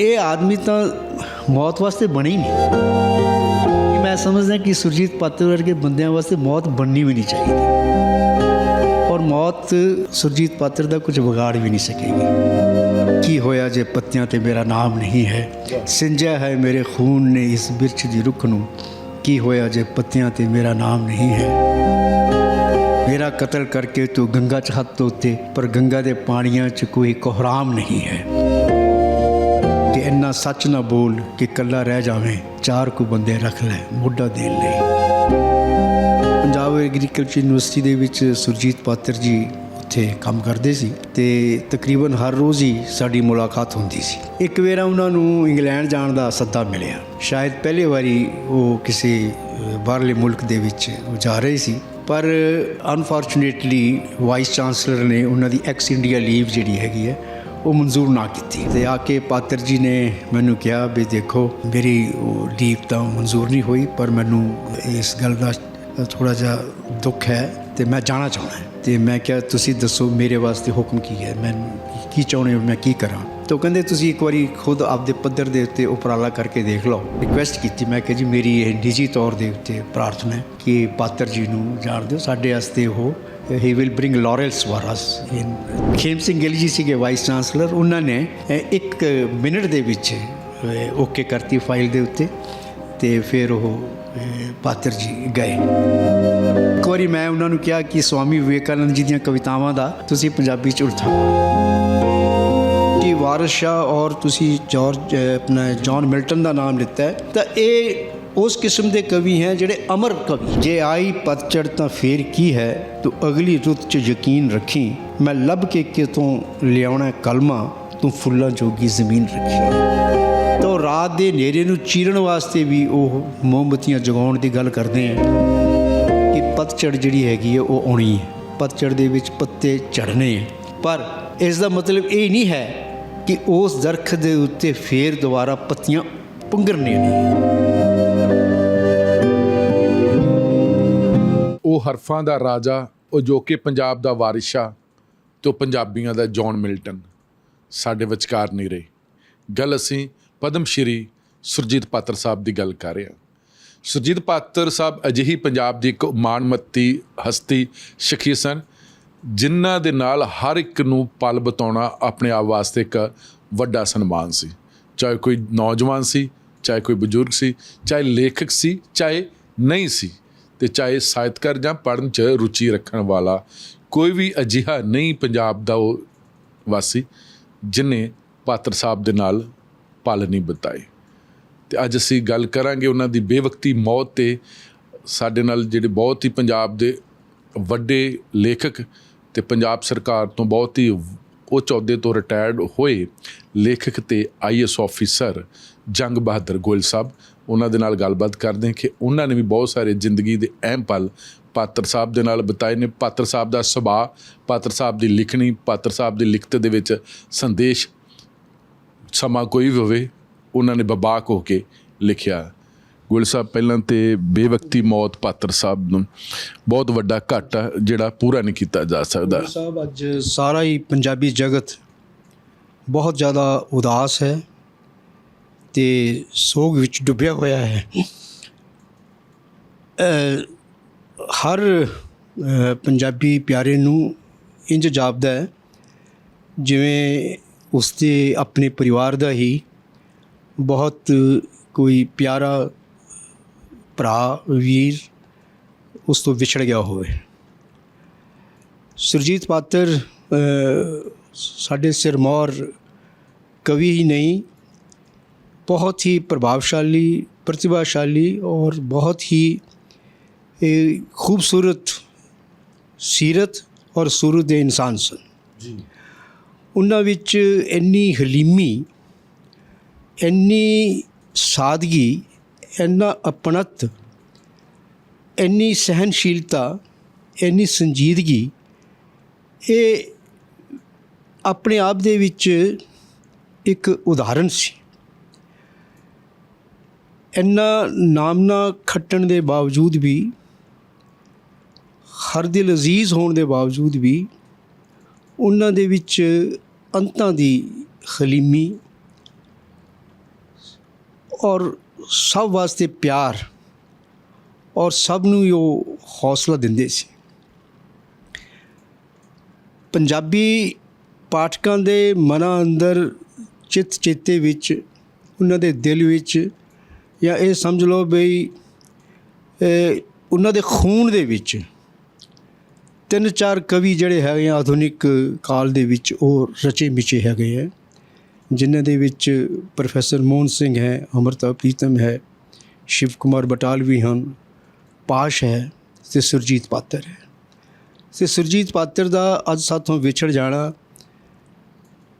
ਇਹ ਆਦਮੀ ਤਾਂ ਮੌਤ ਵਾਸਤੇ ਬਣੀ ਨਹੀਂ। ਮੈਂ ਸਮਝਦਾ ਕਿ ਸੁਰਜੀਤ ਪਾਤਰ ਵਰਗੇ ਬੰਦਿਆਂ ਵਾਸਤੇ ਮੌਤ ਬਣਨੀ ਵੀ ਨਹੀਂ ਚਾਹੀਦੀ। ਔਰ ਮੌਤ ਸੁਰਜੀਤ ਪਾਤਰ ਦਾ ਕੁਝ ਵਿਗਾੜ ਵੀ ਨਹੀਂ ਸਕੇਗੀ। ਕੀ ਹੋਇਆ ਜੇ ਪੱਤਿਆਂ ਤੇ ਮੇਰਾ ਨਾਮ ਨਹੀਂ ਹੈ? ਸਿੰਜਿਆ ਹੈ ਮੇਰੇ ਖੂਨ ਨੇ ਇਸ ਬਿਰਛ ਦੀ ਰੁੱਖ ਨੂੰ। ਕੀ ਹੋਇਆ ਜੇ ਪੱਤਿਆਂ ਤੇ ਮੇਰਾ ਨਾਮ ਨਹੀਂ ਹੈ? ਮੇਰਾ ਕਤਲ ਕਰਕੇ ਤੂੰ ਗੰਗਾ ਚ ਹੱਥ ਧੋਤੇ, ਪਰ ਗੰਗਾ ਦੇ ਪਾਣੀਆਂ ਚ ਕੋਈ ਕੋਹਰਾਮ ਨਹੀਂ ਹੈ। ਇੰਨਾ ਸੱਚ ਨਾ ਬੋਲ ਕਿ ਇਕੱਲਾ ਰਹਿ ਜਾਵੇਂ, ਚਾਰ ਕੁ ਬੰਦੇ ਰੱਖ ਲੈ, ਮੋਢਾ ਦੇਣ ਲਈ ਪੰਜਾਬ ਐਗਰੀਕਲਚਰ ਯੂਨੀਵਰਸਿਟੀ ਦੇ ਵਿੱਚ ਸੁਰਜੀਤ ਪਾਤਰ ਜੀ ਉੱਥੇ ਕੰਮ ਕਰਦੇ ਸੀ ਤੇ ਤਕਰੀਬਨ ਹਰ ਰੋਜ਼ ਹੀ ਸਾਡੀ ਮੁਲਾਕਾਤ ਹੁੰਦੀ ਸੀ। ਇੱਕ ਵੇਰਾ ਉਹਨਾਂ ਨੂੰ ਇੰਗਲੈਂਡ ਜਾਣ ਦਾ ਸੱਦਾ ਮਿਲਿਆ। ਸ਼ਾਇਦ ਪਹਿਲੀ ਵਾਰੀ ਉਹ ਕਿਸੇ ਬਾਹਰਲੇ ਮੁਲਕ ਦੇ ਵਿੱਚ ਜਾ ਰਹੇ ਸੀ, ਪਰ ਅਨਫੋਰਚੂਨੇਟਲੀ ਵਾਈਸ ਚਾਂਸਲਰ ਨੇ ਉਹਨਾਂ ਦੀ ਐਕਸ ਇੰਡੀਆ ਲੀਵ ਜਿਹੜੀ ਹੈਗੀ ਹੈ ਉਹ ਮਨਜ਼ੂਰ ਨਾ ਕੀਤੀ। ਤੇ ਆ ਕੇ ਪਾਤਰ ਜੀ ਨੇ ਮੈਨੂੰ ਕਿਹਾ ਵੀ ਦੇਖੋ, ਮੇਰੀ ਉਹ ਲੀਵ ਤਾਂ ਮਨਜ਼ੂਰ ਨਹੀਂ ਹੋਈ, ਪਰ ਮੈਨੂੰ ਇਸ ਗੱਲ ਦਾ ਥੋੜਾ ਜਿਹਾ ਦੁੱਖ ਹੈ ਤੇ ਮੈਂ ਜਾਣਾ ਚਾਹੁੰਦਾ ਹਾਂ। ਤੇ ਮੈਂ ਕਿਹਾ, ਤੁਸੀਂ ਦੱਸੋ ਮੇਰੇ ਵਾਸਤੇ ਹੁਕਮ ਕੀ ਹੈ? ਮੈਂ ਕੀ ਚਾਹੁੰਦੇ ਹੋ? ਮੈਂ ਕੀ ਕਰਾਂ? ਤਾਂ ਉਹ ਕਹਿੰਦੇ, ਤੁਸੀਂ ਇੱਕ ਵਾਰੀ ਖੁਦ ਆਪਦੇ ਪੱਧਰ ਦੇ ਉੱਤੇ ਉਪਰਾਲਾ ਕਰਕੇ ਦੇਖ ਲਓ। ਰਿਕੁਐਸਟ ਕੀਤੀ, ਮੈਂ ਕਿਹਾ ਜੀ, ਮੇਰੀ ਇਹ ਨਿੱਜੀ ਤੌਰ ਦੇ ਉੱਤੇ ਪ੍ਰਾਰਥਨਾ ਹੈ ਕਿ ਪਾਤਰ ਜੀ ਨੂੰ ਜਾਣ ਦਿਓ। ਸਾਡੇ ਵਾਸਤੇ ਉਹ he will bring laurels for us Khem Singh Gill ji ਸੀਗੇ ਵਾਈਸ ਚਾਂਸਲਰ ਉਹਨਾਂ ਨੇ ਇੱਕ ਮਿੰਟ ਦੇ ਵਿੱਚ ਓਕੇ ਕਰਤੀ ਫਾਈਲ ਦੇ ਉੱਤੇ ਤੇ ਫਿਰ ਉਹ ਪਾਤਰ ਜੀ ਗਏ ਇੱਕ ਵਾਰੀ ਮੈਂ ਉਹਨਾਂ ਨੂੰ ਕਿਹਾ ਕਿ ਸਵਾਮੀ ਵਿਵੇਕਾਨੰਦ ਜੀ ਦੀਆਂ ਕਵਿਤਾਵਾਂ ਦਾ ਤੁਸੀਂ ਪੰਜਾਬੀ ਚ ਉਲਥਾ ਕਿ ਵਾਰਿਸ ਸ਼ਾਹ ਔਰ ਤੁਸੀਂ ਜਾਰਜ ਆਪਣਾ ਜੌਨ ਮਿਲਟਨ ਦਾ ਨਾਮ ਲਿੱਤਾ ਹੈ ਤਾਂ ਇਹ ਉਸ ਕਿਸਮ ਦੇ ਕਵੀ ਹੈ ਜਿਹੜੇ ਅਮਰ ਕਵੀ ਜੇ ਆਈ ਪਤਝੜ ਤਾਂ ਫੇਰ ਕੀ ਹੈ? ਤੂੰ ਅਗਲੀ ਰੁੱਤ 'ਚ ਯਕੀਨ ਰੱਖੀ। ਮੈਂ ਲੱਭ ਕੇ ਕਿਤੋਂ ਲਿਆਉਣਾ ਕਲਮਾ? ਤੂੰ ਫੁੱਲਾਂ ਜੋਗੀ ਜ਼ਮੀਨ ਰੱਖੀ। ਤਾਂ ਰਾਤ ਦੇ ਹਨੇਰੇ ਨੂੰ ਚੀਰਨ ਵਾਸਤੇ ਵੀ ਉਹ ਮੋਮਬਤੀਆਂ ਜਗਾਉਣ ਦੀ ਗੱਲ ਕਰਦੇ ਆ ਕਿ ਪਤਝੜ ਜਿਹੜੀ ਹੈਗੀ ਹੈ, ਉਹ ਆਉਣੀ ਹੈ। ਪਤਝੜ ਦੇ ਵਿੱਚ ਪੱਤੇ ਝੜਨੇ ਹੈ। ਪਰ ਇਸ ਦਾ ਮਤਲਬ ਇਹ ਨਹੀਂ ਹੈ ਕਿ ਉਸ ਦਰਖਤ ਦੇ ਉੱਤੇ ਫੇਰ ਦੁਬਾਰਾ ਪੱਤੀਆਂ ਪੁੰਗਰਨੀਆਂ ਨੇ। ਉਹ ਹਰਫਾਂ ਦਾ ਰਾਜਾ, ਉਹ ਜੋ ਕਿ ਪੰਜਾਬ ਦਾ ਵਾਰਿਸ਼ਾ ਤੇ ਉਹ ਪੰਜਾਬੀਆਂ ਦਾ ਜੌਨ ਮਿਲਟਨ। ਸਾਡੇ ਵਿਚਕਾਰ ਨਹੀਂ ਰਹੇ ਗੱਲ ਅਸੀਂ ਪਦਮ ਸ਼੍ਰੀ ਸੁਰਜੀਤ ਪਾਤਰ ਸਾਹਿਬ ਦੀ ਗੱਲ ਕਰ ਰਹੇ ਹਾਂ। ਸੁਰਜੀਤ ਪਾਤਰ ਸਾਹਿਬ ਅਜਿਹੀ ਪੰਜਾਬ ਦੀ ਇੱਕ ਮਾਣਮੱਤੀ, ਹਸਤੀ, ਸ਼ਖੀ ਸਨ, ਜਿਨ੍ਹਾਂ ਦੇ ਨਾਲ ਹਰ ਇੱਕ ਨੂੰ ਪਲ ਬਤਾਉਣਾ ਆਪਣੇ ਆਪ ਵਾਸਤੇ ਇੱਕ ਵੱਡਾ ਸਨਮਾਨ ਸੀ। ਚਾਹੇ ਕੋਈ ਨੌਜਵਾਨ ਸੀ, ਚਾਹੇ ਕੋਈ ਬਜ਼ੁਰਗ ਸੀ, ਚਾਹੇ ਲੇਖਕ ਸੀ, ਚਾਹੇ ਨਹੀਂ ਸੀ। ਤੇ ਚਾਹੇ ਸਾਹਿਤਕਾਰ ਜਾਂ ਪੜ੍ਹਨ 'ਚ ਰੁਚੀ ਰੱਖਣ ਵਾਲਾ ਕੋਈ ਵੀ ਅਜਿਹਾ ਨਹੀਂ ਪੰਜਾਬ ਦਾ ਉਹ ਵਾਸੀ ਜਿਨੇ ਪਾਤਰ ਸਾਹਿਬ ਦੇ ਨਾਲ ਪਲ ਨਹੀਂ ਬਿਤਾਏ। ਤੇ ਅੱਜ ਅਸੀਂ ਗੱਲ ਕਰਾਂਗੇ ਉਹਨਾਂ ਦੀ ਬੇਵਕਤੀ ਮੌਤ ਤੇ ਸਾਡੇ ਨਾਲ ਜਿਹੜੇ ਬਹੁਤ ਹੀ ਪੰਜਾਬ ਦੇ ਵੱਡੇ ਲੇਖਕ ਤੇ ਪੰਜਾਬ ਸਰਕਾਰ ਤੋਂ ਬਹੁਤ ਹੀ ਉਹ ਚੌਦੇ ਤੋਂ ਰਿਟਾਇਰਡ ਹੋਏ ਲੇਖਕ ਤੇ ਆਈਐਸ ਆਫੀਸਰ ਜੰਗ ਬਹਾਦਰ ਗੋਇਲ ਸਾਹਿਬ ਉਹਨਾਂ ਦੇ ਨਾਲ ਗੱਲਬਾਤ ਕਰਦੇ ਹਾਂ ਕਿ ਉਹਨਾਂ ਨੇ ਵੀ ਬਹੁਤ ਸਾਰੇ ਜ਼ਿੰਦਗੀ ਦੇ ਅਹਿਮ ਪਲ ਪਾਤਰ ਸਾਹਿਬ ਦੇ ਨਾਲ ਬਿਤਾਏ ਨੇ। ਪਾਤਰ ਸਾਹਿਬ ਦਾ ਸੁਭਾਅ, ਪਾਤਰ ਸਾਹਿਬ ਦੀ ਲਿਖਣੀ, ਪਾਤਰ ਸਾਹਿਬ ਦੀ ਲਿਖਤ ਦੇ ਵਿੱਚ ਸੰਦੇਸ਼ ਸਮਾਂ ਕੋਈ ਵੀ ਹੋਵੇ, ਉਹਨਾਂ ਨੇ ਬਬਾਕ ਹੋ ਕੇ ਲਿਖਿਆ। ਗੁਲ ਸਾਹਿਬ, ਪਹਿਲਾਂ ਤੇ ਬੇਵਕਤੀ ਮੌਤ ਪਾਤਰ ਸਾਹਿਬ ਨੂੰ ਬਹੁਤ ਵੱਡਾ ਘਾਟਾ ਜਿਹੜਾ ਪੂਰਾ ਨਹੀਂ ਕੀਤਾ ਜਾ ਸਕਦਾ। ਸਾਹਿਬ, ਅੱਜ ਸਾਰਾ ਹੀ ਪੰਜਾਬੀ ਜਗਤ ਬਹੁਤ ਜ਼ਿਆਦਾ ਉਦਾਸ ਹੈ। ਤੇ ਸੋਗ ਵਿੱਚ ਡੁੱਬਿਆ ਹੋਇਆ ਹੈ। ਹਰ ਪੰਜਾਬੀ ਪਿਆਰੇ ਨੂੰ ਇੰਜ ਜਾਪਦਾ ਹੈ, ਜਿਵੇਂ ਉਸਦੇ ਆਪਣੇ ਪਰਿਵਾਰ ਦਾ ਹੀ ਬਹੁਤ ਕੋਈ ਪਿਆਰਾ ਭਰਾ, ਵੀਰ ਉਸ ਤੋਂ ਵਿਛੜ ਗਿਆ ਹੋਵੇ। ਸੁਰਜੀਤ ਪਾਤਰ ਸਾਡੇ ਸਿਰਮੌਰ ਕਵੀ ਹੀ ਨਹੀਂ ਬਹੁਤ ਹੀ ਪ੍ਰਭਾਵਸ਼ਾਲੀ ਪ੍ਰਤਿਭਾਸ਼ਾਲੀ ਔਰ ਬਹੁਤ ਹੀ ਇਹ ਖੂਬਸੂਰਤ ਸੀਰਤ ਔਰ ਸੂਰਤ ਦੇ ਇਨਸਾਨ ਸਨ ਜੀ ਉਹਨਾਂ ਵਿੱਚ ਇੰਨੀ ਹਲੀਮੀ ਇੰਨੀ ਸਾਦਗੀ ਇੰਨਾ ਅਪਣਤ ਇੰਨੀ ਸਹਿਨਸ਼ੀਲਤਾ ਇੰਨੀ ਸੰਜੀਦਗੀ ਇਹ ਆਪਣੇ ਆਪ ਦੇ ਵਿੱਚ ਇੱਕ ਉਦਾਹਰਣ ਸੀ ਇੰਨਾ ਨਾਮਨਾ ਖੱਟਣ ਦੇ ਬਾਵਜੂਦ ਵੀ, ਹਰ ਦਿਲ ਅਜ਼ੀਜ਼ ਹੋਣ ਦੇ ਬਾਵਜੂਦ ਵੀ, ਉਹਨਾਂ ਦੇ ਵਿੱਚ ਅੰਤਾਂ ਦੀ ਖਲੀਮੀ ਔਰ ਸਭ ਵਾਸਤੇ ਪਿਆਰ ਔਰ ਸਭ ਨੂੰ ਹੀ ਉਹ ਹੌਸਲਾ ਦਿੰਦੇ ਸੀ। ਪੰਜਾਬੀ ਪਾਠਕਾਂ ਦੇ ਮਨਾਂ ਅੰਦਰ ਚਿੱਤ ਚੇਤੇ ਵਿੱਚ, ਉਹਨਾਂ ਦੇ ਦਿਲ ਵਿੱਚ ਜਾਂ ਇਹ ਸਮਝ ਲਓ ਬਈ ਉਹਨਾਂ ਦੇ ਖੂਨ ਦੇ ਵਿੱਚ ਤਿੰਨ ਚਾਰ ਕਵੀ ਜਿਹੜੇ ਹੈਗੇ ਆ ਆਧੁਨਿਕ ਕਾਲ ਦੇ ਵਿੱਚ ਉਹ ਰਚੇ ਮਿਚੇ ਹੈਗੇ ਆ, ਜਿਨ੍ਹਾਂ ਦੇ ਵਿੱਚ ਪ੍ਰੋਫੈਸਰ ਮੋਹਨ ਸਿੰਘ ਹੈ, ਅਮਰਤਾ ਪ੍ਰੀਤਮ ਹੈ, ਸ਼ਿਵ ਕੁਮਾਰ ਬਟਾਲਵੀ ਹਨ, ਪਾਸ਼ ਹੈ ਤੇ ਸੁਰਜੀਤ ਪਾਤਰ ਹੈ। ਤੇ ਸੁਰਜੀਤ ਪਾਤਰ ਦਾ ਅੱਜ ਸਾਥੋਂ ਵਿਛੜ ਜਾਣਾ,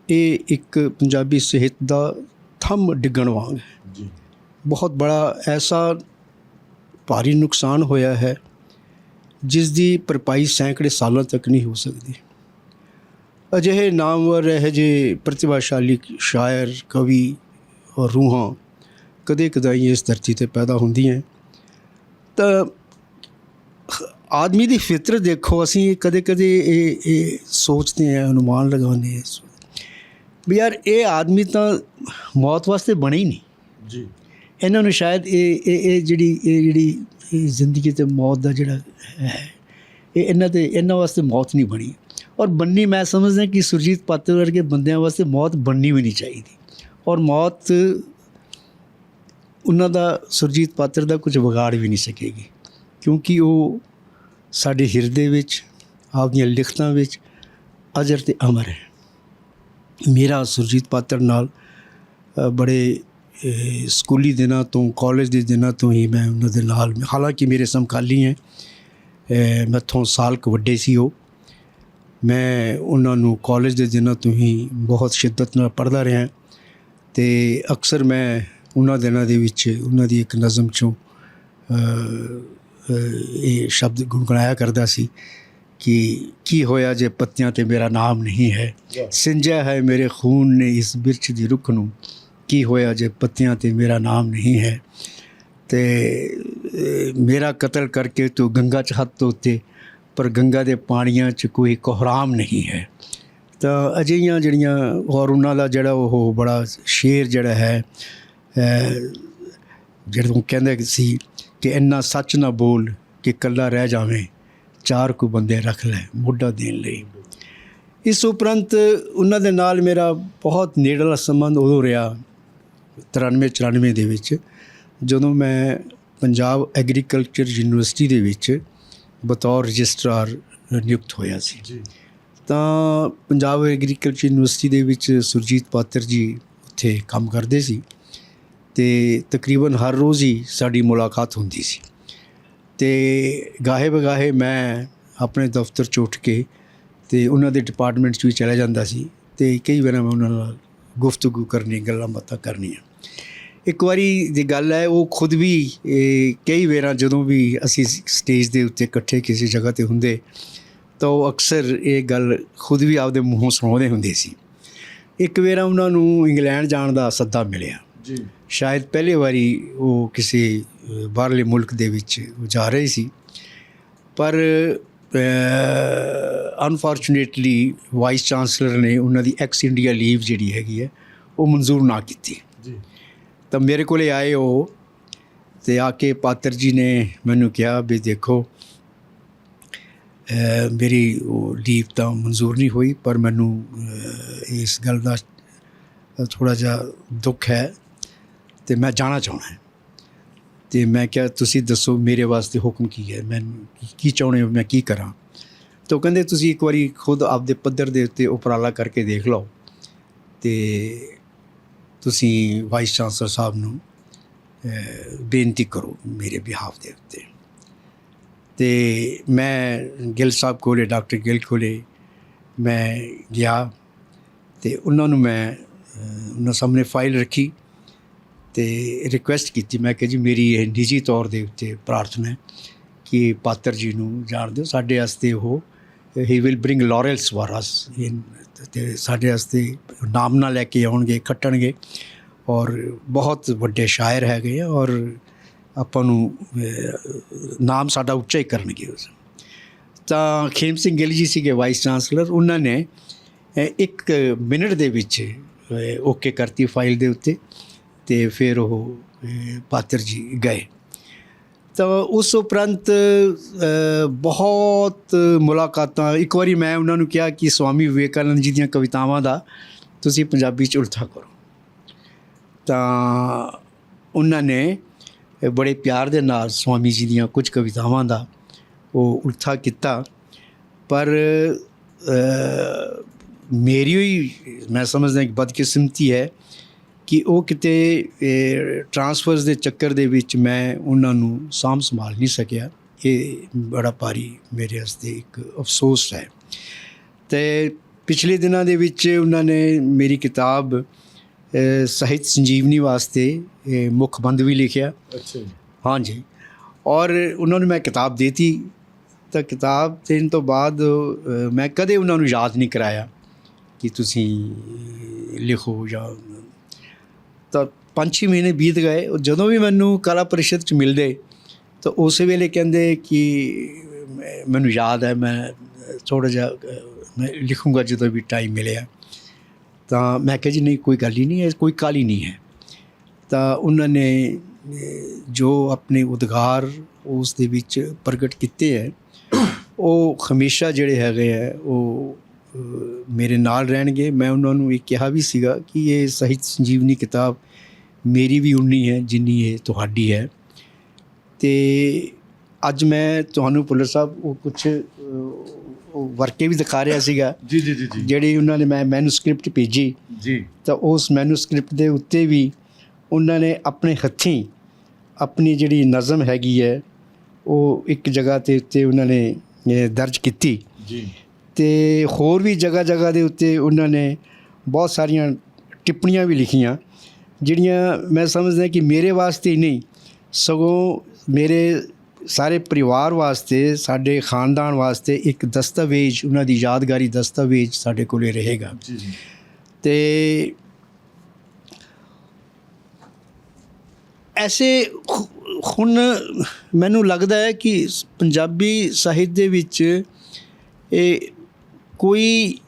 ਇਹ ਇੱਕ ਪੰਜਾਬੀ ਸਾਹਿਤ ਦਾ ਥੰਮ ਡਿੱਗਣ ਵਾਂਗ ਹੈ। ਜੀ। ਬਹੁਤ ਬੜਾ ਐਸਾ ਭਾਰੀ ਨੁਕਸਾਨ ਹੋਇਆ ਹੈ ਜਿਸ ਦੀ ਭਰਪਾਈ ਸੈਂਕੜੇ ਸਾਲਾਂ ਤੱਕ ਨਹੀਂ ਹੋ ਸਕਦੀ। ਅਜਿਹੇ ਨਾਮਵਰ ਇਹ ਜੇ ਪ੍ਰਤਿਭਾਸ਼ਾਲੀ ਸ਼ਾਇਰ, ਕਵੀ ਔਰ ਰੂਹਾਂ ਕਦੇ ਕਦਾਈ ਇਸ ਧਰਤੀ ਤੇ ਪੈਦਾ ਹੁੰਦੀਆਂ ਤਾਂ ਆਦਮੀ ਦੀ ਫਿਤਰਤ ਦੇਖੋ, ਅਸੀਂ ਕਦੇ ਕਦੇ ਇਹ ਇਹ ਸੋਚਦੇ ਹਾਂ, ਅਨੁਮਾਨ ਲਗਾਉਂਦੇ ਹਾਂ ਵੀ ਯਾਰ, ਇਹ ਆਦਮੀ ਤਾਂ ਮੌਤ ਵਾਸਤੇ ਬਣੇ ਹੀ ਨਹੀਂ। ਜੀ। ਇਹਨਾਂ ਨੂੰ ਸ਼ਾਇਦ ਇਹ ਇਹ ਇਹ ਜਿਹੜੀ ਇਹ ਜਿਹੜੀ ਜ਼ਿੰਦਗੀ ਤੇ ਮੌਤ ਦਾ ਜਿਹੜਾ ਹੈ, ਇਹ ਇਹਨਾਂ ਤੇ, ਇਹਨਾਂ ਵਾਸਤੇ ਮੌਤ ਨਹੀਂ ਬਣੀ। ਔਰ ਬੰਨੀ ਮੈਂ ਸਮਝਦਾ ਕਿ ਸੁਰਜੀਤ ਪਾਤਰ ਵਰਗੇ ਬੰਦਿਆਂ ਵਾਸਤੇ ਮੌਤ ਬਣਨੀ ਵੀ ਨਹੀਂ ਚਾਹੀਦੀ। ਔਰ ਮੌਤ ਉਹਨਾਂ ਦਾ, ਸੁਰਜੀਤ ਪਾਤਰ ਦਾ ਕੁਝ ਵਿਗਾੜ ਵੀ ਨਹੀਂ ਸਕੇਗੀ। ਕਿਉਂਕਿ ਉਹ ਸਾਡੇ ਹਿਰਦੇ ਵਿੱਚ ਆਪਦੀਆਂ ਲਿਖਤਾਂ ਵਿੱਚ ਅਜਰ ਤੇ ਅਮਰ ਹੈ। ਮੇਰਾ ਸੁਰਜੀਤ ਪਾਤਰ ਨਾਲ ਬੜੇ ਸਕੂਲੀ ਦਿਨਾਂ ਤੋਂ ਕਾਲਜ ਦੇ ਦਿਨਾਂ ਤੋਂ ਹੀ ਮੈਂ ਉਹਨਾਂ ਦੇ ਨਾਲ ਹਾਲਾਂਕਿ ਮੇਰੇ ਸਮਕਾਲੀ ਹੈ ਮੈਥੋਂ ਸਾਲ ਕੁ ਵੱਡੇ ਸੀ ਉਹ। ਮੈਂ ਉਹਨਾਂ ਨੂੰ ਕਾਲਜ ਦੇ ਦਿਨਾਂ ਤੋਂ ਹੀ ਬਹੁਤ ਸ਼ਿੱਦਤ ਨਾਲ ਪੜ੍ਹਦਾ ਰਿਹਾ। ਤੇ ਅਕਸਰ ਮੈਂ ਉਹਨਾਂ ਦਿਨਾਂ ਦੇ ਵਿੱਚ ਉਹਨਾਂ ਦੀ ਇੱਕ ਨਜ਼ਮ ਚੋਂ ਇਹ ਸ਼ਬਦ ਗੁੰਗਣਾਇਆ ਕਰਦਾ ਸੀ ਕਿ ਕੀ ਹੋਇਆ ਜੇ ਪੱਤਿਆਂ ਤੇ ਮੇਰਾ ਨਾਮ ਨਹੀਂ ਹੈ? ਸਿੰਜਿਆ ਹੈ ਮੇਰੇ ਖੂਨ ਨੇ ਇਸ ਬਿਰਛ ਦੀ ਰੁੱਖ ਨੂੰ। ਕੀ ਹੋਇਆ ਜੇ ਪੱਤਿਆਂ ਤੇ ਮੇਰਾ ਨਾਮ ਨਹੀਂ ਹੈ? ਤੇ ਮੇਰਾ ਕਤਲ ਕਰਕੇ ਤੂੰ ਗੰਗਾ ਚ ਹੱਥ ਧੋਤੇ ਪਰ ਗੰਗਾ ਦੇ ਪਾਣੀਆਂ 'ਚ ਕੋਈ ਕੋਹਰਾਮ ਨਹੀਂ ਹੈ। ਤਾਂ ਅਜਿਹੀਆਂ ਜਿਹੜੀਆਂ ਔਰ ਉਹਨਾਂ ਦਾ ਜਿਹੜਾ ਉਹ ਬੜਾ ਸ਼ੇਰ ਜਿਹੜਾ ਹੈ ਅ, ਕਹਿੰਦੇ ਸੀ ਕਿ ਇੰਨਾ ਸੱਚ ਨਾ ਬੋਲ ਕਿ ਕੱਲਾ ਰਹਿ ਜਾਵੇਂ ਚਾਰ ਕੁ ਬੰਦੇ ਰੱਖ ਲੈ ਮੋਢਾ ਦੇਣ ਲਈ। ਇਸ ਉਪਰੰਤ ਉਹਨਾਂ ਦੇ ਨਾਲ ਮੇਰਾ ਬਹੁਤ ਨੇੜਲਾ ਸੰਬੰਧ ਉਦੋਂ ਰਿਹਾ। 93 94 ਦੇ ਵਿੱਚ ਜਦੋਂ ਮੈਂ ਪੰਜਾਬ ਐਗਰੀਕਲਚਰ ਯੂਨੀਵਰਸਿਟੀ ਦੇ ਵਿੱਚ ਬਤੌਰ ਰਜਿਸਟਰਾਰ ਨਿਯੁਕਤ ਹੋਇਆ ਸੀ। ਜੀ। ਤਾਂ ਪੰਜਾਬ ਐਗਰੀਕਲਚਰ ਯੂਨੀਵਰਸਿਟੀ ਦੇ ਵਿੱਚ ਸੁਰਜੀਤ ਪਾਤਰ ਜੀ ਉੱਥੇ ਕੰਮ ਕਰਦੇ ਸੀ ਤੇ ਤਕਰੀਬਨ ਹਰ ਰੋਜ਼ ਹੀ ਸਾਡੀ ਮੁਲਾਕਾਤ ਹੁੰਦੀ ਸੀ। ਤੇ ਗਾਹੇ ਬਗਾਹੇ ਮੈਂ ਆਪਣੇ ਦਫ਼ਤਰ 'ਚ ਉੱਠ ਕੇ ਤੇ ਉਹਨਾਂ ਦੇ ਡਿਪਾਰਟਮੈਂਟ 'ਚ ਵੀ ਚਲਾ ਜਾਂਦਾ ਸੀ ਤੇ ਕਈ ਵਾਰ ਮੈਂ ਉਹਨਾਂ ਨਾਲ ਗੁਫ਼ਤਗੂ ਕਰਨੀ ਗੱਲਾਂ ਬਾਤਾਂ ਕਰਨੀਆਂ। ਇੱਕ ਵਾਰੀ ਦੀ ਗੱਲ ਹੈ ਉਹ ਖੁਦ ਵੀ ਕਈ ਵਾਰਾਂ ਜਦੋਂ ਵੀ ਅਸੀਂ ਸਟੇਜ ਦੇ ਉੱਤੇ ਇਕੱਠੇ ਕਿਸੇ ਜਗ੍ਹਾ ਤੇ ਹੁੰਦੇ ਤਾਂ ਉਹ ਅਕਸਰ ਇਹ ਗੱਲ ਖੁਦ ਵੀ ਆਪਦੇ ਮੂੰਹੋਂ ਸੁਣਾਉਂਦੇ ਹੁੰਦੇ ਸੀ। ਇੱਕ ਵਾਰ ਉਹਨਾਂ ਨੂੰ ਇੰਗਲੈਂਡ ਜਾਣ ਦਾ ਸੱਦਾ ਮਿਲਿਆ। ਜੀ। ਸ਼ਾਇਦ ਪਹਿਲੀ ਵਾਰੀ ਉਹ ਕਿਸੇ ਬਾਹਰਲੇ ਮੁਲਕ ਦੇ ਵਿੱਚ ਜਾ ਰਹੇ ਸੀ। ਪਰ ਅਨਫੋਰਚੂਨੇਟਲੀ ਵਾਈਸ ਚਾਂਸਲਰ ਨੇ ਉਹਨਾਂ ਦੀ ਐਕਸ ਇੰਡੀਆ ਲੀਵ ਜਿਹੜੀ ਹੈਗੀ ਹੈ ਉਹ ਮਨਜ਼ੂਰ ਨਾ ਕੀਤੀ। ਜੀ। ਤਾਂ ਮੇਰੇ ਕੋਲੇ ਆਏ ਉਹ ਤੇ ਆ ਕੇ ਪਾਤਰ ਜੀ ਨੇ ਮੈਨੂੰ ਕਿਹਾ ਵੀ ਦੇਖੋ ਮੇਰੀ ਉਹ ਲੀਵ ਤਾਂ ਮਨਜ਼ੂਰ ਨਹੀਂ ਹੋਈ ਪਰ ਮੈਨੂੰ ਇਸ ਗੱਲ ਦਾ ਥੋੜਾ ਜਿਹਾ ਦੁੱਖ ਹੈ ਤੇ ਮੈਂ ਜਾਣਾ ਚਾਹੁੰਦਾ ਹਾਂ। ਤੇ ਮੈਂ ਕਿਹਾ, ਤੁਸੀਂ ਦੱਸੋ ਮੇਰੇ ਵਾਸਤੇ ਹੁਕਮ ਕੀ ਹੈ? ਮੈਂ ਕੀ- ਚਾਹੁੰਦੇ ਹੋ? ਮੈਂ ਕੀ ਕਰਾਂ? ਤਾਂ ਉਹ ਕਹਿੰਦੇ, ਤੁਸੀਂ ਇੱਕ ਵਾਰੀ ਖੁਦ ਆਪਦੇ ਪੱਧਰ ਦੇ ਉੱਤੇ ਉਪਰਾਲਾ ਕਰਕੇ ਦੇਖ ਲਓ ਤੇ ਤੁਸੀਂ ਵਾਈਸ ਚਾਂਸਲਰ ਸਾਹਿਬ ਨੂੰ ਬੇਨਤੀ ਕਰੋ ਮੇਰੇ ਬਿਹਾਫ ਦੇ ਉੱਤੇ। ਤੇ ਮੈਂ ਗਿੱਲ ਸਾਹਿਬ ਕੋਲੇ, ਡਾਕਟਰ ਗਿੱਲ ਕੋਲੇ ਮੈਂ ਗਿਆ ਤੇ ਉਹਨਾਂ ਨੂੰ ਮੈਂ ਉਹਨਾਂ ਸਾਹਮਣੇ ਫਾਈਲ ਰੱਖੀ। ਤੇ ਰਿਕੁਐਸਟ ਕੀਤੀ। ਮੈਂ ਕਿ ਜੀ, ਮੇਰੀ ਇਹ ਨਿੱਜੀ ਤੌਰ ਦੇ ਉੱਤੇ ਪ੍ਰਾਰਥਨਾ ਹੈ ਕਿ ਪਾਤਰ ਜੀ ਨੂੰ ਜਾਣ ਦਿਓ। ਸਾਡੇ ਵਾਸਤੇ ਉਹ he will bring laurels for us ਤੇ ਸਾਡੇ ਵਾਸਤੇ ਨਾਮ ਨਾ ਲੈ ਕੇ ਆਉਣਗੇ, ਖੱਟਣਗੇ। ਔਰ ਬਹੁਤ ਵੱਡੇ ਸ਼ਾਇਰ ਹੈਗੇ ਆ ਔਰ ਆਪਾਂ ਨੂੰ ਨਾਮ ਸਾਡਾ ਉੱਚਾ ਹੀ ਕਰਨਗੇ ਉਸ ਤਾਂ ਖੇਮ ਸਿੰਘ ਗਿੱਲ ਜੀ ਸੀਗੇ ਵਾਈਸ ਚਾਂਸਲਰ ਉਹਨਾਂ ਨੇ ਇੱਕ ਮਿੰਟ ਦੇ ਵਿੱਚ ਓਕੇ ਕਰਤੀ ਫਾਈਲ ਦੇ ਉੱਤੇ। ਤੇ ਫਿਰ ਉਹ ਪਾਤਰ ਜੀ ਗਏ। ਤਾਂ ਉਸ ਉਪਰੰਤ ਬਹੁਤ ਮੁਲਾਕਾਤਾਂ। ਇੱਕ ਵਾਰੀ ਮੈਂ ਉਹਨਾਂ ਨੂੰ ਕਿਹਾ ਕਿ ਸਵਾਮੀ ਵਿਵੇਕਾਨੰਦ ਜੀ ਦੀਆਂ ਕਵਿਤਾਵਾਂ ਦਾ ਤੁਸੀਂ ਪੰਜਾਬੀ ਚ ਉਲਥਾ ਕਰੋ। ਤਾਂ ਉਹਨਾਂ ਨੇ ਬੜੇ ਪਿਆਰ ਦੇ ਨਾਲ ਸਵਾਮੀ ਜੀ ਦੀਆਂ ਕੁਝ ਕਵਿਤਾਵਾਂ ਦਾ ਉਹ ਉਲਥਾ ਕੀਤਾ। ਪਰ ਮੇਰੀ ਹੀ ਮੈਂ ਸਮਝਦਾ ਕਿ ਬਦਕਿਸਮਤੀ ਹੈ ਕਿ ਉਹ ਕਿਤੇ ਟਰਾਂਸਫਰਸ ਦੇ ਚੱਕਰ ਦੇ ਵਿੱਚ ਮੈਂ ਉਹਨਾਂ ਨੂੰ ਸਾਂਭ ਸੰਭਾਲ ਨਹੀਂ ਸਕਿਆ। ਇਹ ਬੜਾ ਭਾਰੀ ਮੇਰੇ ਵਾਸਤੇ ਇੱਕ ਅਫਸੋਸ ਹੈ। ਤੇ ਪਿਛਲੇ ਦਿਨਾਂ ਦੇ ਵਿੱਚ ਉਹਨਾਂ ਨੇ ਮੇਰੀ ਕਿਤਾਬ ਸਾਹਿਤ ਸੰਜੀਵਨੀ ਵਾਸਤੇ ਮੁੱਖ ਬੰਦ ਵੀ ਲਿਖਿਆ। ਅੱਛਾ ਜੀ। ਹਾਂਜੀ। ਔਰ ਉਹਨਾਂ ਨੂੰ ਮੈਂ ਕਿਤਾਬ ਦੇਤੀ। ਤਾਂ ਕਿਤਾਬ ਦੇਣ ਤੋਂ ਬਾਅਦ ਮੈਂ ਕਦੇ ਉਹਨਾਂ ਨੂੰ ਯਾਦ ਨਹੀਂ ਕਰਾਇਆ ਕਿ ਤੁਸੀਂ ਲਿਖੋ ਜਾਂ ਤਾਂ ਪੰਜ ਛੇ ਮਹੀਨੇ ਬੀਤ ਗਏ। ਜਦੋਂ ਵੀ ਮੈਨੂੰ ਕਲਾ ਪਰਿਸ਼ਦ ਚ ਮਿਲਦੇ, ਤਾਂ ਉਸੇ ਵੇਲੇ ਕਹਿੰਦੇ ਕਿ ਮੈਨੂੰ ਯਾਦ ਹੈ, ਮੈਂ ਥੋੜਾ ਜਿਹਾ, ਮੈਂ ਲਿਖੂੰਗਾ ਜਦੋਂ ਵੀ ਟਾਈਮ ਮਿਲਿਆ। ਤਾਂ ਮੈਂ ਕਿਹਾ ਜੀ, ਨਹੀਂ, ਕੋਈ ਗੱਲ ਹੀ ਨਹੀਂ ਹੈ, ਕੋਈ ਕਾਲੀ ਨਹੀਂ ਹੈ। ਤਾਂ ਉਹਨਾਂ ਨੇ, ਜੋ ਆਪਣੇ ਉਦਗਾਰ ਉਸ ਦੇ ਵਿੱਚ ਪ੍ਰਗਟ ਕੀਤੇ ਹੈ, ਉਹ ਹਮੇਸ਼ਾ ਜਿਹੜੇ ਹੈਗੇ ਹੈ, ਉਹ ਮੇਰੇ ਨਾਲ ਰਹਿਣਗੇ। ਮੈਂ ਉਹਨਾਂ ਨੂੰ ਇਹ ਕਿਹਾ ਵੀ ਸੀਗਾ ਕਿ ਇਹ ਸਾਹਿਤ ਸੰਜੀਵਨੀ ਕਿਤਾਬ ਮੇਰੀ ਵੀ ਉਨੀ ਹੈ ਜਿੰਨੀ ਇਹ ਤੁਹਾਡੀ ਹੈ। ਤੇ ਅੱਜ ਮੈਂ ਤੁਹਾਨੂੰ ਪੁੱਲਰ ਸਾਹਿਬ ਉਹ ਕੁਝ ਵਰਕੇ ਵੀ ਦਿਖਾ ਰਿਹਾ ਸੀਗਾ। ਜੀ ਜੀ ਜੀ ਜਿਹੜੀ ਉਹਨਾਂ ਨੇ ਮੈਂ ਮੈਨੂਸਕ੍ਰਿਪਟ ਭੇਜੀ। ਜੀ। ਤਾਂ ਉਸ ਮੈਨੂਸਕ੍ਰਿਪਟ ਦੇ ਉੱਤੇ ਵੀ ਉਹਨਾਂ ਨੇ ਆਪਣੇ ਹੱਥੀਂ ਆਪਣੀ ਜਿਹੜੀ ਨਜ਼ਮ ਹੈਗੀ ਹੈ ਉਹ ਇੱਕ ਜਗ੍ਹਾ ਤੇ ਉੱਤੇ ਉਹਨਾਂ ਨੇ ਦਰਜ ਕੀਤੀ। ਜੀ। ਤੇ ਹੋਰ ਵੀ ਜਗ੍ਹਾ ਜਗ੍ਹਾ ਦੇ ਉੱਤੇ ਉਹਨਾਂ ਨੇ ਬਹੁਤ ਸਾਰੀਆਂ ਟਿੱਪਣੀਆਂ ਵੀ ਲਿਖੀਆਂ ਜਿਹੜੀਆਂ ਮੈਂ ਸਮਝਦਾ ਕਿ ਮੇਰੇ ਵਾਸਤੇ ਹੀ ਨਹੀਂ ਸਗੋਂ ਮੇਰੇ ਸਾਰੇ ਪਰਿਵਾਰ ਵਾਸਤੇ ਸਾਡੇ ਖਾਨਦਾਨ ਵਾਸਤੇ ਇੱਕ ਦਸਤਾਵੇਜ਼ ਉਹਨਾਂ ਦੀ ਯਾਦਗਾਰੀ ਦਸਤਾਵੇਜ਼ ਸਾਡੇ ਕੋਲੇ ਰਹੇਗਾ। ਜੀ ਜੀ। ਤੇ ਐਸੇ ਹੁਣ ਮੈਨੂੰ ਲੱਗਦਾ ਹੈ ਕਿ ਪੰਜਾਬੀ ਸਾਹਿਤ ਦੇ ਵਿੱਚ ਇਹ ਕੋਈ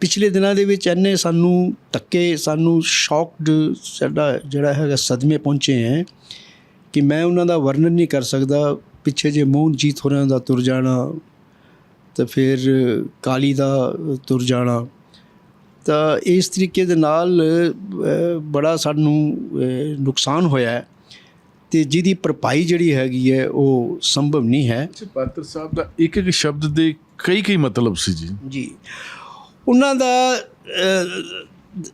ਪਿਛਲੇ ਦਿਨਾਂ ਦੇ ਵਿੱਚ ਇੰਨੇ ਸਾਨੂੰ ਧੱਕੇ, ਸਾਨੂੰ ਸ਼ੌਕਡ ਸਾਡਾ ਜਿਹੜਾ ਹੈਗਾ ਸਦਮੇ ਪਹੁੰਚੇ ਹੈ ਕਿ ਮੈਂ ਉਹਨਾਂ ਦਾ ਵਰਣਨ ਨਹੀਂ ਕਰ ਸਕਦਾ। ਪਿੱਛੇ ਜੇ ਮੋਹਨਜੀਤ ਹੋਰਾਂ ਦਾ ਤੁਰ ਜਾਣਾ, ਤੇ ਫਿਰ ਕਾਲੀ ਦਾ ਤੁਰ ਜਾਣਾ। ਤਾਂ ਇਸ ਤਰੀਕੇ ਦੇ ਨਾਲ ਬੜਾ ਸਾਨੂੰ ਨੁਕਸਾਨ ਹੋਇਆ ਹੈ ਤੇ ਜਿਹਦੀ ਭਰਪਾਈ ਜਿਹੜੀ ਹੈਗੀ ਹੈ, ਉਹ ਸੰਭਵ ਨਹੀਂ ਹੈ। ਪਾਤਰ ਸਾਹਿਬ ਦਾ ਇੱਕ ਇੱਕ ਸ਼ਬਦ ਦੇ ਕਈ ਕਈ ਮਤਲਬ ਸੀ ਜੀ। ਜੀ। ਉਹਨਾਂ ਦਾ ਅ,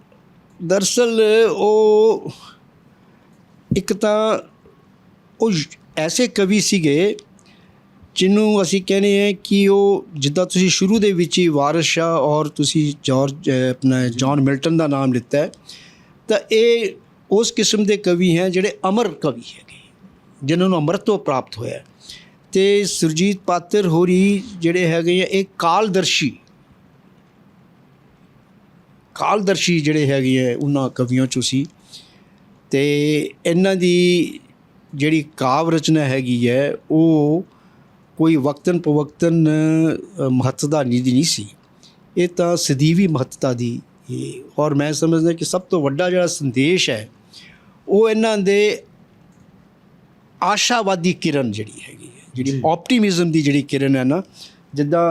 ਦਰਸਲ ਉਹ ਇੱਕ ਤਾਂ ਉਹ ਐਸੇ ਕਵੀ ਸੀਗੇ ਜਿਹਨੂੰ ਅਸੀਂ ਕਹਿੰਦੇ ਹਾਂ ਕਿ ਉਹ ਜਿੱਦਾਂ ਤੁਸੀਂ ਸ਼ੁਰੂ ਦੇ ਵਿੱਚ ਹੀ ਵਾਰਿਸ ਸ਼ਾਹ ਔਰ ਤੁਸੀਂ ਜਾਰਜ ਆਪਣਾ ਜੌਨ ਮਿਲਟਨ ਦਾ ਨਾਮ ਲਿੱਤਾ ਹੈ ਤਾਂ ਇਹ ਉਸ ਕਿਸਮ ਦੇ ਕਵੀ ਹੈ ਜਿਹੜੇ ਅਮਰ ਕਵੀ ਹੈਗੇ ਜਿਨ੍ਹਾਂ ਨੂੰ ਅੰਮ੍ਰਿਤਤਵ ਪ੍ਰਾਪਤ ਹੋਇਆ ਤੇ ਸੁਰਜੀਤ ਪਾਤਰ ਹੋਰੀ ਜਿਹੜੇ ਹੈਗੇ ਆ, ਇਹ ਕਾਲਦਰਸ਼ੀ ਕਾਲਦਰਸ਼ੀ ਜਿਹੜੇ ਹੈਗੇ ਆ ਉਹਨਾਂ ਕਵੀਆਂ ਚੋਂ ਸੀ। ਤੇ ਇਹਨਾਂ ਦੀ ਜਿਹੜੀ ਕਾਵ ਰਚਨਾ ਹੈਗੀ ਹੈ ਉਹ ਕੋਈ ਵਕਤਨ ਪਵਕਤਨ ਮਹੱਤਤਾ ਨਹੀਂ ਦੀ ਨਹੀਂ ਸੀ। ਇਹ ਤਾਂ ਸਦੀਵੀ ਮਹੱਤਤਾ ਦੀ ਔਰ ਮੈਂ ਸਮਝਦਾ ਕਿ ਸਭ ਤੋਂ ਵੱਡਾ ਜਿਹੜਾ ਸੰਦੇਸ਼ ਹੈ, ਉਹ ਇਹਨਾਂ ਦੇ ਆਸ਼ਾਵਾਦੀ ਕਿਰਨ ਜਿਹੜੀ ਹੈਗੀ ਜਿਹੜੀ। ਆਪਟੀਮਿਜ਼ਮ ਦੀ ਜਿਹੜੀ ਕਿਰਨ ਹੈ ਨਾ ਜਿੱਦਾਂ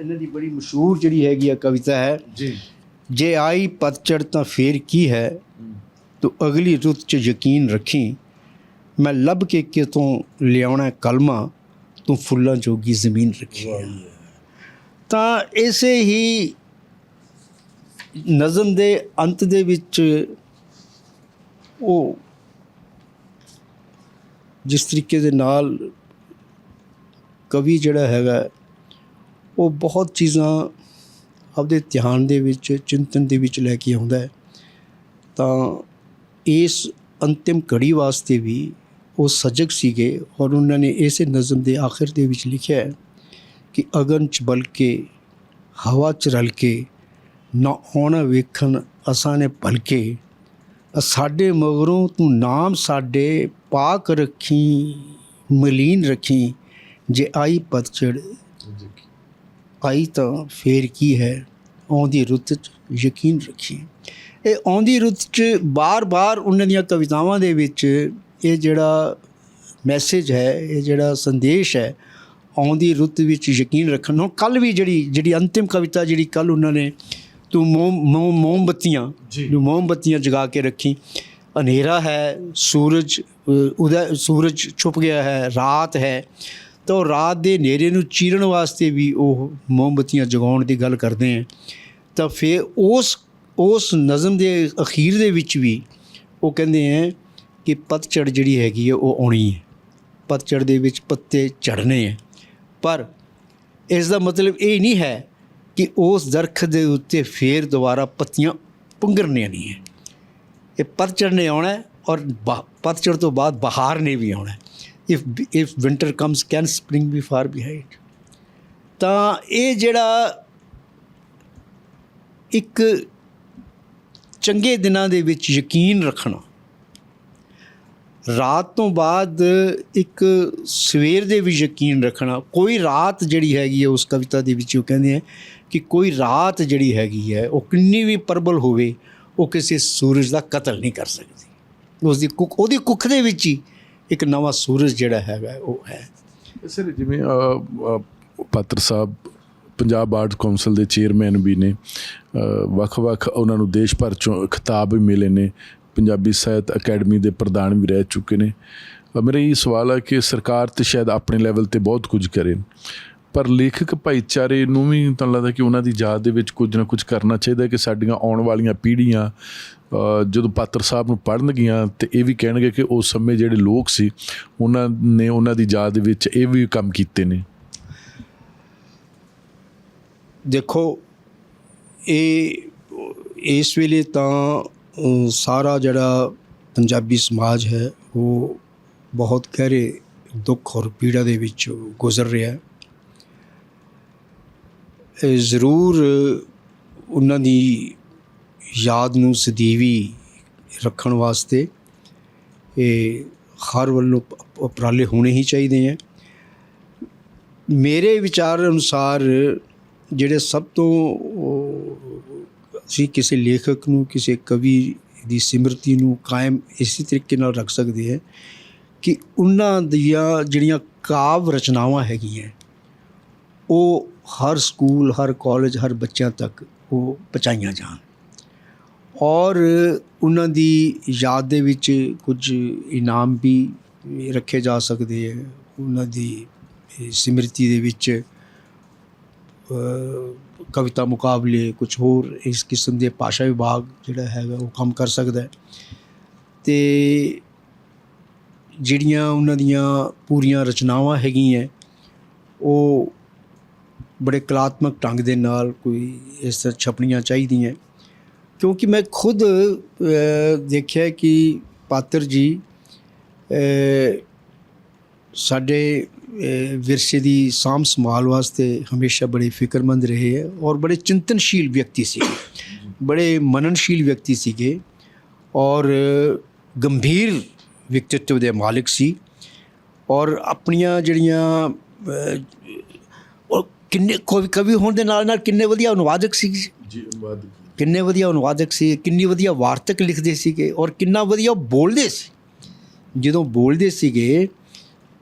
ਇਹਨਾਂ ਦੀ ਬੜੀ ਮਸ਼ਹੂਰ ਜਿਹੜੀ ਹੈਗੀ ਹੈ ਕਵਿਤਾ ਹੈ ਜੀ। ਜੇ ਆਈ ਪਤਝੜ ਤਾਂ ਫੇਰ ਕੀ ਹੈ? ਤੂੰ ਅਗਲੀ ਰੁੱਤ 'ਚ ਯਕੀਨ ਰੱਖੀ ਮੈਂ ਲੱਭ ਕੇ ਕਿਤੋਂ ਲਿਆਉਣਾ ਕਲਮਾ ਤੂੰ ਫੁੱਲਾਂ ਜੋਗੀ ਜ਼ਮੀਨ ਰੱਖੀ ਤਾਂ ਇਸੇ ਹੀ ਨਜ਼ਮ ਦੇ ਅੰਤ ਦੇ ਵਿੱਚ ਉਹ ਜਿਸ ਤਰੀਕੇ ਦੇ ਨਾਲ ਕਵੀ ਜਿਹੜਾ ਹੈਗਾ, ਉਹ ਬਹੁਤ ਚੀਜ਼ਾਂ ਆਪਦੇ ਧਿਆਨ ਦੇ ਵਿੱਚ, ਚਿੰਤਨ ਦੇ ਵਿੱਚ ਲੈ ਕੇ ਆਉਂਦਾ ਹੈ। ਤਾਂ ਇਸ ਅੰਤਿਮ ਘੜੀ ਵਾਸਤੇ ਵੀ ਉਹ ਸਜਗ ਸੀਗੇ ਔਰ ਉਹਨਾਂ ਨੇ ਇਸੇ ਨਜ਼ਮ ਦੇ ਆਖਿਰ ਦੇ ਵਿੱਚ ਲਿਖਿਆ ਹੈ ਕਿ ਅਗਨ ਚ ਬਲ ਕੇ, ਹਵਾ ਚ ਰਲ ਕੇ, ਨਾ ਆਉਣਾ ਵੇਖਣ ਅਸਾਂ ਨੇ ਭਲਕੇ ਸਾਡੇ ਮਗਰੋਂ ਤੂੰ ਨਾਮ ਸਾਡੇ ਪਾਕ ਰੱਖੀ, ਮਲੀਨ ਰੱਖੀ ਜੇ ਆਈ ਪਤਝੜ ਆਈ ਤਾਂ ਫੇਰ ਕੀ ਹੈ? ਆਉਂਦੀ ਰੁੱਤ 'ਚ ਯਕੀਨ ਰੱਖੀ। ਇਹ ਆਉਂਦੀ ਰੁੱਤ 'ਚ ਬਾਰ-ਬਾਰ ਉਹਨਾਂ ਦੀਆਂ ਕਵਿਤਾਵਾਂ ਦੇ ਵਿੱਚ ਇਹ ਜਿਹੜਾ ਮੈਸੇਜ ਹੈ ਇਹ ਜਿਹੜਾ ਸੰਦੇਸ਼ ਹੈ ਆਉਂਦੀ ਰੁੱਤ ਵਿੱਚ ਯਕੀਨ ਰੱਖਣ ਨੂੰ ਕੱਲ ਵੀ ਜਿਹੜੀ ਜਿਹੜੀ ਅੰਤਿਮ ਕਵਿਤਾ ਜਿਹੜੀ ਕੱਲ ਉਹਨਾਂ ਨੇ ਤੂੰ ਮੋਮ ਮੋਮ- ਮੋਮਬੱਤੀਆਂ ਜੀ। ਨੂੰ ਮੋਮਬੱਤੀਆਂ ਜਗਾ ਕੇ ਰੱਖੀ। ਹਨੇਰਾ ਹੈ ਸੂਰਜ ਉਦੈ ਸੂਰਜ ਛੁਪ ਗਿਆ ਹੈ ਰਾਤ ਹੈ ਤਾਂ ਉਹ ਰਾਤ ਦੇ ਹਨੇਰੇ ਨੂੰ ਚੀਰਨ ਵਾਸਤੇ ਵੀ ਉਹ ਮੋਮਬੱਤੀਆਂ ਜਗਾਉਣ ਦੀ ਗੱਲ ਕਰਦੇ ਹੈ ਤਾਂ ਫਿਰ ਉਸ ਉਸ ਨਜ਼ਮ ਦੇ ਅਖੀਰ ਦੇ ਵਿੱਚ ਵੀ ਉਹ ਕਹਿੰਦੇ ਹੈ ਕਿ ਪਤਝੜ ਜਿਹੜੀ ਹੈਗੀ ਹੈ ਉਹ ਆਉਣੀ ਹੈ ਪਤਝੜ ਦੇ ਵਿੱਚ ਪੱਤੇ ਝੜਨੇ ਹੈ ਪਰ ਇਸ ਦਾ ਮਤਲਬ ਇਹ ਨਹੀਂ ਹੈ ਕਿ ਉਸ ਦਰਖਤ ਦੇ ਉੱਤੇ ਫੇਰ ਦੁਬਾਰਾ ਪੱਤੀਆਂ ਪੁੰਗਰਨੀਆਂ ਨਹੀਂ ਹੈ ਇਹ ਪਤਝੜ ਨੇ ਆਉਣਾ ਔਰ ਬਾ- ਪਤਝੜ ਤੋਂ ਬਾਅਦ ਬਹਾਰ ਨੇ ਵੀ ਆਉਣਾ। If if winter comes can spring be far behind ਤਾਂ ਇਹ ਜਿਹੜਾ ਇੱਕ ਚੰਗੇ ਦਿਨਾਂ ਦੇ ਵਿੱਚ ਯਕੀਨ ਰੱਖਣਾ ਰਾਤ ਤੋਂ ਬਾਅਦ ਇੱਕ ਸਵੇਰ ਦੇ ਵੀ ਯਕੀਨ ਰੱਖਣਾ ਕੋਈ ਰਾਤ ਜਿਹੜੀ ਹੈਗੀ ਹੈ ਉਸ ਕਵਿਤਾ ਦੇ ਵਿੱਚ ਉਹ ਕਹਿੰਦੇ ਆ ਕਿ ਕੋਈ ਰਾਤ ਜਿਹੜੀ ਹੈਗੀ ਹੈ ਉਹ ਕਿੰਨੀ ਵੀ ਪ੍ਰਬਲ ਹੋਵੇ ਉਹ ਕਿਸੇ ਸੂਰਜ ਦਾ ਕਤਲ ਨਹੀਂ ਕਰ ਸਕਦੀ ਉਸ ਦੀ ਕੁੱਖ ਉਹਦੀ ਕੁੱਖ ਦੇ ਵਿੱਚ ਹੀ ਇੱਕ ਨਵਾਂ ਸੂਰਜ ਜਿਹੜਾ ਹੈਗਾ, ਉਹ ਹੈ। ਸਰ, ਜਿਵੇਂ ਪਾਤਰ ਸਾਹਿਬ, ਪੰਜਾਬ ਆਰਟ ਕੌਂਸਲ ਦੇ ਚੇਅਰਮੈਨ ਵੀ ਨੇ ਵੱਖ-ਵੱਖ ਉਹਨਾਂ ਨੂੰ ਦੇਸ਼ ਭਰ ਚੋਂ ਖਿਤਾਬ ਵੀ ਮਿਲੇ ਨੇ, ਪੰਜਾਬੀ ਸਾਹਿਤ ਅਕੈਡਮੀ ਦੇ ਪ੍ਰਧਾਨ ਵੀ ਰਹਿ ਚੁੱਕੇ ਨੇ। ਮੇਰਾ ਇਹ ਸਵਾਲ ਹੈ ਕਿ ਸਰਕਾਰ ਤੇ ਸ਼ਾਇਦ ਆਪਣੇ ਲੈਵਲ ਤੇ ਬਹੁਤ ਕੁਝ ਕਰੇ। ਪਰ ਲੇਖਕ ਭਾਈਚਾਰੇ ਨੂੰ ਵੀ ਤਾਂ ਲੱਗਦਾ ਕਿ ਉਹਨਾਂ ਦੀ ਯਾਦ ਦੇ ਵਿੱਚ ਕੁਝ ਨਾ ਕੁਝ ਕਰਨਾ ਚਾਹੀਦਾ ਕਿ ਸਾਡੀਆਂ ਆਉਣ ਵਾਲੀਆਂ ਪੀੜ੍ਹੀਆਂ ਜਦੋਂ ਪਾਤਰ ਸਾਹਿਬ ਨੂੰ ਪੜ੍ਹਨਗੀਆਂ ਤੇ ਇਹ ਵੀ ਕਹਿਣਗੇ ਕਿ ਉਸ ਸਮੇਂ ਜਿਹੜੇ ਲੋਕ ਸੀ, ਉਹਨਾਂ ਨੇ ਉਹਨਾਂ ਦੀ ਯਾਦ ਦੇ ਵਿੱਚ ਇਹ ਵੀ ਕੰਮ ਕੀਤੇ ਨੇ। ਦੇਖੋ, ਇਹ, ਇਸ ਵੇਲੇ ਤਾਂ ਸਾਰਾ ਜਿਹੜਾ ਪੰਜਾਬੀ ਸਮਾਜ ਹੈ, ਉਹ ਬਹੁਤ ਗਹਿਰੇ ਦੁੱਖ ਔਰ ਪੀੜਾ ਦੇ ਵਿੱਚ ਗੁਜ਼ਰ ਰਿਹਾ ਹੈ। ਜ਼ਰੂਰ ਉਹਨਾਂ ਦੀ ਯਾਦ ਨੂੰ ਸਦੀਵੀ ਰੱਖਣ ਵਾਸਤੇ ਇਹ ਹਰ ਵੱਲੋਂ ਉਪਰਾਲੇ ਹੋਣੇ ਹੀ ਚਾਹੀਦੇ ਹੈ। ਮੇਰੇ ਵਿਚਾਰ ਅਨੁਸਾਰ ਜਿਹੜੇ ਸਭ ਤੋਂ ਅਸੀਂ ਕਿਸੇ ਲੇਖਕ ਨੂੰ, ਕਿਸੇ ਕਵੀ ਦੀ ਸਿਮਰਤੀ ਨੂੰ ਕਾਇਮ ਇਸੇ ਤਰੀਕੇ ਨਾਲ ਰੱਖ ਸਕਦੇ ਹੈ ਕਿ ਉਹਨਾਂ ਦੀਆਂ ਜਿਹੜੀਆਂ ਕਾਵ ਰਚਨਾਵਾਂ ਹੈਗੀਆਂ, ਉਹ ਹਰ ਸਕੂਲ, ਹਰ ਕਾਲਜ, ਹਰ ਬੱਚਿਆਂ ਤੱਕ ਉਹ ਪਹੁੰਚਾਈਆਂ ਜਾਣ। ਔਰ ਉਹਨਾਂ ਦੀ ਯਾਦ ਦੇ ਵਿੱਚ ਕੁਝ ਇਨਾਮ ਵੀ ਰੱਖੇ ਜਾ ਸਕਦੇ ਹੈ। ਉਹਨਾਂ ਦੀ ਇਹ ਸਿਮਰਤੀ ਦੇ ਵਿੱਚ ਕਵਿਤਾ ਮੁਕਾਬਲੇ ਕੁਝ ਹੋਰ ਇਸ ਕਿਸਮ ਦੇ ਭਾਸ਼ਾ ਵਿਭਾਗ ਜਿਹੜਾ ਹੈਗਾ ਉਹ ਕੰਮ ਕਰ ਸਕਦਾ ਹੈ। ਤੇ ਜਿਹੜੀਆਂ ਉਹਨਾਂ ਦੀਆਂ ਪੂਰੀਆਂ ਰਚਨਾਵਾਂ ਹੈਗੀਆਂ, ਉਹ ਬੜੇ ਕਲਾਤਮਕ ਢੰਗ ਦੇ ਨਾਲ ਕੋਈ ਇਸ ਤਰ੍ਹਾਂ ਛਪਣੀਆਂ ਚਾਹੀਦੀਆਂ। ਕਿਉਂਕਿ ਮੈਂ ਖੁਦ ਦੇਖਿਆ ਕਿ ਪਾਤਰ ਜੀ ਸਾਡੇ ਵਿਰਸੇ ਦੀ ਸਾਂਭ ਸੰਭਾਲ ਵਾਸਤੇ ਹਮੇਸ਼ਾ ਬੜੇ ਫਿਕਰਮੰਦ ਰਹੇ ਹੈ ਔਰ ਬੜੇ ਚਿੰਤਨਸ਼ੀਲ ਵਿਅਕਤੀ ਸੀ। ਬੜੇ ਮਨਨਸ਼ੀਲ ਵਿਅਕਤੀ ਸੀਗੇ ਔਰ ਗੰਭੀਰ ਵਿਅਕਤਿਤਵ ਦੇ ਮਾਲਕ ਸੀ ਔਰ ਆਪਣੀਆਂ ਜਿਹੜੀਆਂ ਕਿੰਨੇ ਕਵੀ ਕਵੀ ਹੋਣ ਦੇ ਨਾਲ ਨਾਲ ਕਿੰਨੇ ਵਧੀਆ ਅਨੁਵਾਦਕ ਸੀ? ਜੀ ਬਾਦ ਕਿੰਨੇ ਵਧੀਆ ਅਨੁਵਾਦਕ ਸੀ ਕਿੰਨੀ ਵਧੀਆ ਵਾਰਤਕ ਲਿਖਦੇ ਸੀਗੇ ਔਰ ਕਿੰਨਾ ਵਧੀਆ ਉਹ ਬੋਲਦੇ ਸੀ। ਜਦੋਂ ਬੋਲਦੇ ਸੀਗੇ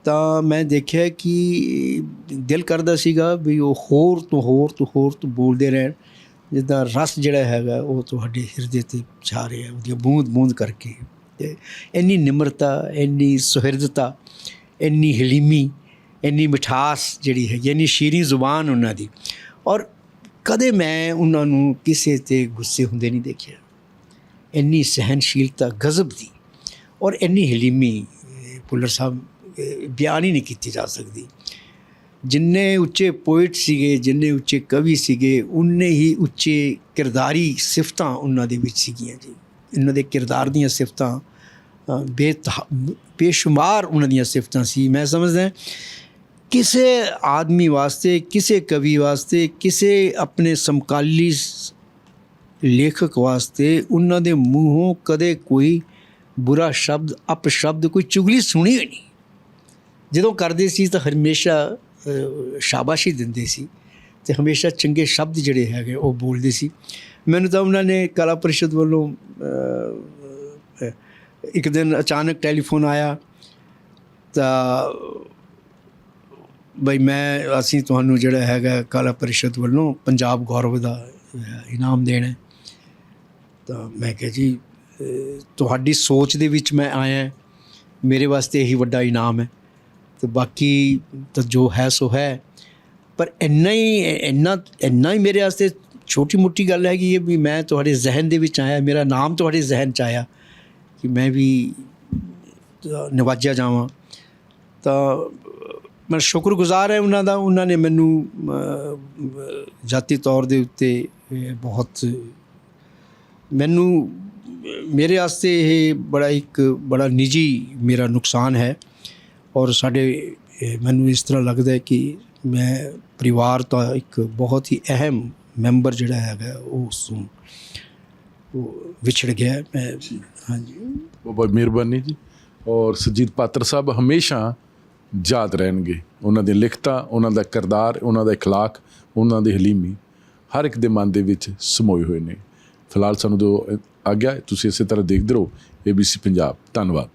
ਤਾਂ ਮੈਂ ਦੇਖਿਆ ਕਿ ਦਿਲ ਕਰਦਾ ਸੀਗਾ ਵੀ ਉਹ ਹੋਰ ਤੋਂ ਹੋਰ ਤੋਂ ਹੋਰ ਤੋਂ ਬੋਲਦੇ ਰਹਿਣ। ਜਿੱਦਾਂ ਰਸ ਜਿਹੜਾ ਹੈਗਾ ਉਹ ਤੁਹਾਡੇ ਹਿਰਦੇ ਤੇ ਛਾ ਰਿਹਾ ਉਹਦੀਆਂ ਬੂੰਦ ਬੂੰਦ ਕਰਕੇ। ਤੇ ਇੰਨੀ ਨਿਮਰਤਾ ਇੰਨੀ ਸੁਹਿਰਦਤਾ ਇੰਨੀ ਹਲੀਮੀ ਇੰਨੀ ਮਿਠਾਸ ਜਿਹੜੀ ਹੈ ਇੰਨੀ ਸ਼ੀਰੀ ਜ਼ੁਬਾਨ ਉਹਨਾਂ ਦੀ। ਔਰ ਕਦੇ ਮੈਂ ਉਹਨਾਂ ਨੂੰ ਕਿਸੇ ਤੇ ਗੁੱਸੇ ਹੁੰਦੇ ਨਹੀਂ ਦੇਖਿਆ। ਇੰਨੀ ਸਹਿਨਸ਼ੀਲਤਾ ਗਜ਼ਬ ਦੀ ਔਰ ਇੰਨੀ ਹਲੀਮੀ ਇਹ ਭੁੱਲਰ ਸਾਹਿਬ ਬਿਆਨ ਹੀ ਨਹੀਂ ਕੀਤੀ ਜਾ ਸਕਦੀ। ਜਿੰਨੇ ਉੱਚੇ ਪੋਇਟ ਸੀਗੇ, ਜਿੰਨੇ ਉੱਚੇ ਕਵੀ ਸੀਗੇ, ਉਨੇ ਹੀ ਉੱਚੇ ਕਿਰਦਾਰੀ ਸਿਫਤਾਂ ਉਹਨਾਂ ਦੇ ਵਿੱਚ ਸੀਗੀਆਂ ਜੀ। ਇਹਨਾਂ ਦੇ ਕਿਰਦਾਰ ਦੀਆਂ ਸਿਫਤਾਂ ਬੇਤਹਾ, ਬੇਸ਼ੁਮਾਰ ਉਹਨਾਂ ਦੀਆਂ ਸਿਫਤਾਂ ਸੀ। ਮੈਂ ਸਮਝਦਾ ਕਿਸੇ ਆਦਮੀ ਵਾਸਤੇ ਕਿਸੇ ਕਵੀ ਵਾਸਤੇ ਕਿਸੇ ਆਪਣੇ ਸਮਕਾਲੀ ਲੇਖਕ ਵਾਸਤੇ ਉਹਨਾਂ ਦੇ ਮੂੰਹੋਂ ਕਦੇ ਕੋਈ ਬੁਰਾ ਸ਼ਬਦ ਅਪਸ਼ਬਦ ਕੋਈ ਚੁਗਲੀ ਸੁਣੀ ਨਹੀਂ ਜਦੋਂ ਕਰਦੇ ਸੀ ਤਾਂ ਹਮੇਸ਼ਾ ਸ਼ਾਬਾਸ਼ੀ ਦਿੰਦੇ ਸੀ ਤੇ ਹਮੇਸ਼ਾ ਚੰਗੇ ਸ਼ਬਦ ਜਿਹੜੇ ਹੈਗੇ ਉਹ ਬੋਲਦੇ ਸੀ ਮੈਨੂੰ ਤਾਂ ਉਹਨਾਂ ਨੇ ਕਲਾ ਪਰਿਸ਼ਦ ਵੱਲੋਂ ਇੱਕ ਦਿਨ ਅਚਾਨਕ ਟੈਲੀਫੋਨ ਆਇਆ ਤਾਂ ਬਈ ਮੈਂ ਅਸੀਂ ਤੁਹਾਨੂੰ ਜਿਹੜਾ ਹੈਗਾ ਕਲਾ ਪਰਿਸ਼ਦ ਵੱਲੋਂ ਪੰਜਾਬ ਗੌਰਵ ਦਾ ਇਨਾਮ ਦੇਣਾ ਤਾਂ ਮੈਂ ਕਿਹਾ ਜੀ ਤੁਹਾਡੀ ਸੋਚ ਦੇ ਵਿੱਚ ਮੈਂ ਆਇਆ ਮੇਰੇ ਵਾਸਤੇ ਇਹੀ ਵੱਡਾ ਇਨਾਮ ਹੈ। ਤੇ ਬਾਕੀ ਤਾਂ ਜੋ ਹੈ ਸੋ ਹੈ। ਪਰ ਇੰਨਾ ਹੀ ਇੰਨਾ ਇੰਨਾ ਹੀ ਮੇਰੇ ਵਾਸਤੇ ਛੋਟੀ ਮੋਟੀ ਗੱਲ ਹੈ ਕਿ ਇਹ ਵੀ ਮੈਂ ਤੁਹਾਡੇ ਜ਼ਿਹਨ ਦੇ ਵਿੱਚ ਆਇਆ ਮੇਰਾ ਨਾਮ ਤੁਹਾਡੇ ਜ਼ਿਹਨ ਚ ਆਇਆ ਕਿ ਮੈਂ ਵੀ ਅ, ਨਵਾਜਿਆ ਜਾਵਾਂ। ਤਾਂ ਮੈਂ ਸ਼ੁਕਰਗੁਜ਼ਾਰ ਹੈ ਉਹਨਾਂ ਦਾ, ਉਹਨਾਂ ਨੇ ਮੈਨੂੰ ਜਾਤੀ ਤੌਰ ਦੇ ਉੱਤੇ ਬਹੁਤ, ਮੈਨੂੰ, ਮੇਰੇ ਵਾਸਤੇ ਇਹ ਬੜਾ ਇੱਕ, ਬੜਾ ਨਿੱਜੀ ਮੇਰਾ ਨੁਕਸਾਨ ਹੈ ਔਰ ਸਾਡੇ ਮੈਨੂੰ ਇਸ ਤਰ੍ਹਾਂ ਲੱਗਦਾ ਹੈ ਕਿ ਮੈਂ ਪਰਿਵਾਰ ਦਾ ਇੱਕ ਬਹੁਤ ਹੀ ਅਹਿਮ ਮੈਂਬਰ ਜਿਹੜਾ ਹੈਗਾ ਉਹ ਉਸ ਤੋਂ ਉਹ ਵਿਛੜ ਗਿਆ ਮੈਂ, ਹਾਂਜੀ। ਬਹੁਤ ਬਹੁਤ ਮਿਹਰਬਾਨੀ ਜੀ ਔਰ ਸੁਰਜੀਤ ਪਾਤਰ ਸਾਹਿਬ ਹਮੇਸ਼ਾ ਯਾਦ ਰਹਿਣਗੇ ਉਹਨਾਂ ਦੀ ਲਿਖਤਾਂ ਉਹਨਾਂ ਦਾ ਕਿਰਦਾਰ ਉਹਨਾਂ ਦਾ اخلاق ਉਹਨਾਂ ਦੀ ਹਲੀਮੀ ਹਰ ਇੱਕ ਦੇ ਮਨ ਦੇ ਵਿੱਚ ਸਮੋਏ ਹੋਏ ਨੇ ਫਿਲਹਾਲ ਸਾਨੂੰ ਦੋ ਆਗਿਆ ਤੁਸੀਂ ਇਸੇ ਤਰ੍ਹਾਂ ਦੇਖਦੇ ਰਹੋ ABC ਪੰਜਾਬ ਧੰਨਵਾਦ